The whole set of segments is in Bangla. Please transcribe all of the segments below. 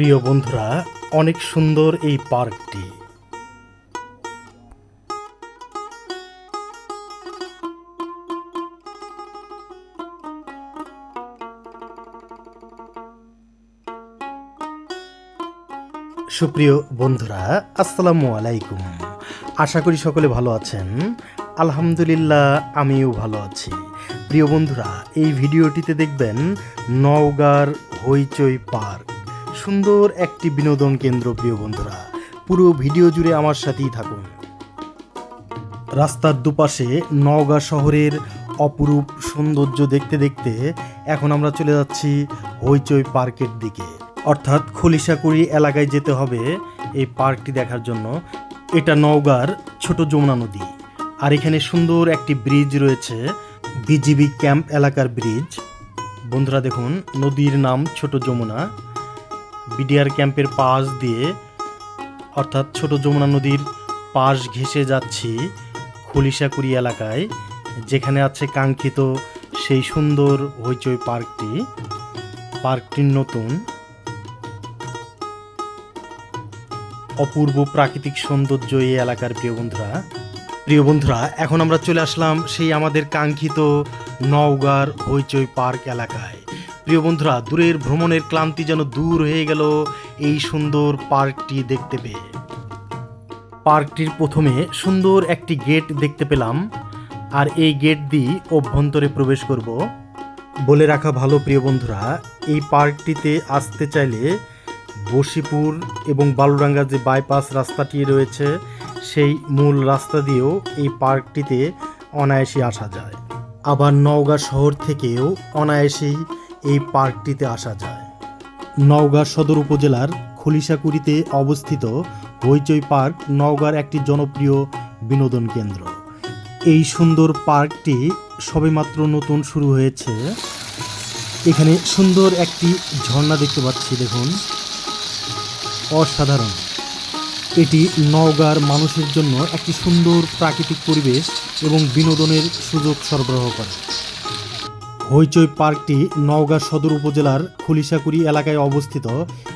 প্রিয় বন্ধুরা, অনেক সুন্দর এই পার্কটি। সুপ্রিয় বন্ধুরা, আসসালামু আলাইকুম। আশা করি সকলে ভালো আছেন। আলহামদুলিল্লাহ, আমিও ভালো আছি। প্রিয় বন্ধুরা, এই ভিডিওটিতে দেখবেন নওগাঁর হইচই পার্ক। সুন্দর একটি বিনোদন কেন্দ্র, প্রিয় বন্ধুরা। পুরো ভিডিও জুড়ে আমার সাথেই থাকুন। রাস্তার দুপাশে নওগাঁ শহরের অপরূপ সৌন্দর্য দেখতে দেখতে এখন আমরা চলে যাচ্ছি হইচই পার্কের দিকে। অর্থাৎ খলিশাকুড়ি এলাকায় যেতে হবে এই পার্কটি দেখার জন্য। এটা নওগাঁর ছোট যমুনা নদী। আর এখানে সুন্দর একটি ব্রিজ রয়েছে, বিজিবি ক্যাম্প এলাকার ব্রিজ। বন্ধুরা দেখুন, নদীর নাম ছোট যমুনা। বিডিআর ক্যাম্পের পাশ দিয়ে, অর্থাৎ ছোট যমুনা নদীর পাশ ঘেঁষে যাচ্ছি খলিশাকুড়ি এলাকায়, যেখানে আছে কাঙ্ক্ষিত সেই সুন্দর হইচই পার্কটি। পার্কটি নতুন। অপূর্ব প্রাকৃতিক সৌন্দর্য এই এলাকার প্রিয় বন্ধুরা। প্রিয় বন্ধুরা, এখন আমরা চলে আসলাম সেই আমাদের কাঙ্ক্ষিত নওগাঁর হইচই পার্ক এলাকায়। প্রিয় বন্ধুরা, দূরের ভ্রমণের ক্লান্তি যেন দূর হয়ে গেল এই সুন্দর পার্কটি দেখতে পেয়ে। পার্কটির প্রথমে সুন্দর একটি গেট দেখতে পেলাম, আর এই গেট দিয়ে অভ্যন্তরে প্রবেশ করব। বলে রাখা ভালো, প্রিয় বন্ধুরা, এই পার্কটিতে আসতে চাইলে বসিপুর এবং বালুরাঙ্গা যে বাইপাস রাস্তাটি রয়েছে, সেই মূল রাস্তা দিয়েও এই পার্কটিতে অনায়াসে আসা যায়। আবার নওগাঁ শহর থেকেও অনায়াসেই এই পার্কটিতে আসা যায়। নওগাঁ সদর উপজেলার খলিশাকুড়িতে অবস্থিত হইচই পার্ক নওগাঁর একটি জনপ্রিয় বিনোদন কেন্দ্র। এই সুন্দর পার্কটি সবেমাত্র নতুন শুরু হয়েছে। এখানে সুন্দর একটি ঝর্ণা দেখতে পাচ্ছি, দেখুন। অসাধারণ। এটি নওগাঁর মানুষের জন্য একটি সুন্দর প্রাকৃতিক পরিবেশ এবং বিনোদনের সুযোগ সরবরাহ করে। হইচই পার্কটি নওগাঁ সদর উপজেলার খলিশাকুড়ি এলাকায় অবস্থিত।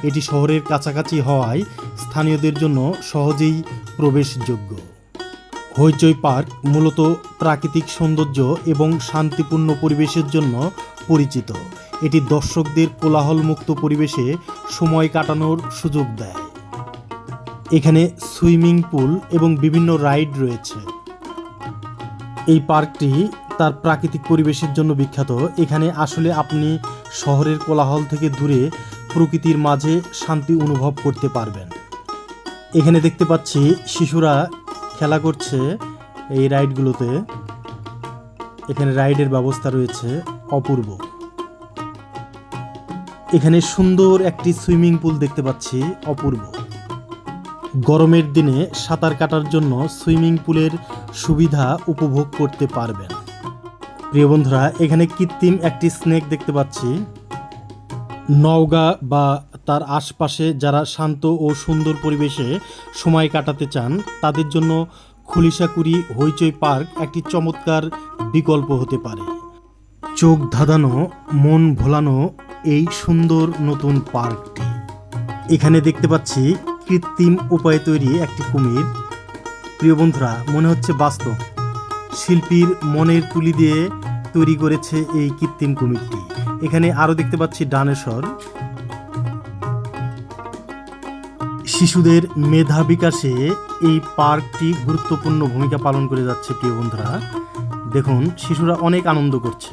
এটি শহরের কাছাকাছি হওয়ায় স্থানীয়দের জন্য সহজেই প্রবেশযোগ্য। হইচই পার্ক মূলত প্রাকৃতিক সৌন্দর্য এবং শান্তিপূর্ণ পরিবেশের জন্য পরিচিত। এটি দর্শকদের কোলাহলমুক্ত পরিবেশে সময় কাটানোর সুযোগ দেয়। এখানে সুইমিং পুল এবং বিভিন্ন রাইড রয়েছে। এই পার্কটি তার প্রাকৃতিক পরিবেশের জন্য বিখ্যাত। এখানে আসলে আপনি শহরের কোলাহল থেকে দূরে প্রকৃতির মাঝে শান্তি অনুভব করতে পারবেন। এখানে দেখতে পাচ্ছি শিশুরা খেলা করছে এই রাইডগুলোতে। এখানে রাইডের ব্যবস্থা রয়েছে অপূর্ব। এখানে সুন্দর একটি সুইমিং পুল দেখতে পাচ্ছি অপূর্ব। গরমের দিনে সাঁতার কাটার জন্য সুইমিং পুলের সুবিধা উপভোগ করতে পারবেন। প্রিয় বন্ধুরা, এখানে কৃত্রিম একটি স্নেক দেখতে পাচ্ছি। নওগাঁ বা তার আশপাশে যারা শান্ত ও সুন্দর পরিবেশে সময় কাটাতে চান, তাদের জন্য খুলিশাকুড়ি হইচই পার্ক একটি চমৎকার বিকল্প হতে পারে। চোখ ধাঁধানো, মন ভোলানো এই সুন্দর নতুন পার্কটি। এখানে দেখতে পাচ্ছি কৃত্রিম উপায়ে তৈরি একটি কুমির। প্রিয় বন্ধুরা, মনে হচ্ছে বাস্তব। শিল্পীর মনের তুলি দিয়ে তৈরি করেছে এই কৃত্রিম কুমিরটি এখানে আরও দেখতে পাচ্ছি ডানেশ্বর শিশুদের মেধা বিকাশে এই পার্কটি গুরুত্বপূর্ণ ভূমিকা পালন করে যাচ্ছে, প্রিয় বন্ধুরা। দেখুন, শিশুরা অনেক আনন্দ করছে।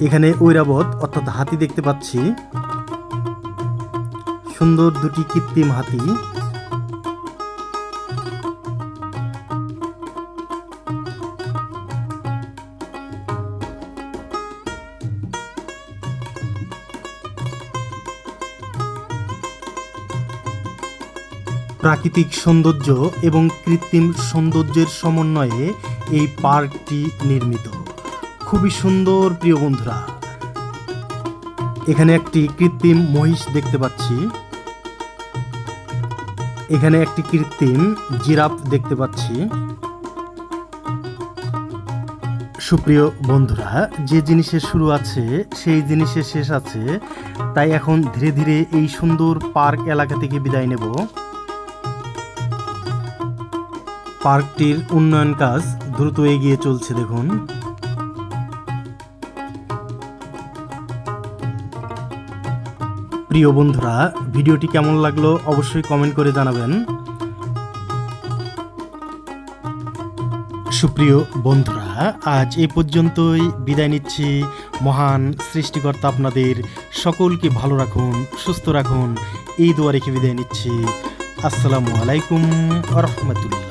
এখানে ঐরাবত, অর্থাৎ হাতি, দেখতে পাচ্ছি। সুন্দর দুটি কৃত্রিম হাতি। প্রাকৃতিক সৌন্দর্য এবং কৃত্রিম সৌন্দর্যের সমন্বয়ে এই পার্কটি নির্মিত। খুবই সুন্দর, প্রিয় বন্ধুরা। এখানে একটি কৃত্রিম মহিষ দেখতে পাচ্ছি। এখানে একটি কৃত্রিম জিরাফ দেখতে পাচ্ছি। সুপ্রিয় বন্ধুরা, যে জিনিসের শুরু আছে, সেই জিনিসের শেষ আছে। তাই এখন ধীরে ধীরে এই সুন্দর পার্ক এলাকা থেকে বিদায় নেব। পার্কটির উন্নয়ন কাজ দ্রুত এগিয়ে চলছে, দেখুন। প্রিয় বন্ধুরা, ভিডিওটি কেমন লাগল অবশ্যই কমেন্ট করে জানাবেন। সুপ্রিয় বন্ধুরা, আজ এ পর্যন্তই বিদায় নিচ্ছি। মহান সৃষ্টিকর্তা আপনাদের সকলকে ভালো রাখুন, সুস্থ রাখুন। এই দোয়া রেখে বিদায় নিচ্ছি। আসসালামু আলাইকুম রহমতুল্লাহ।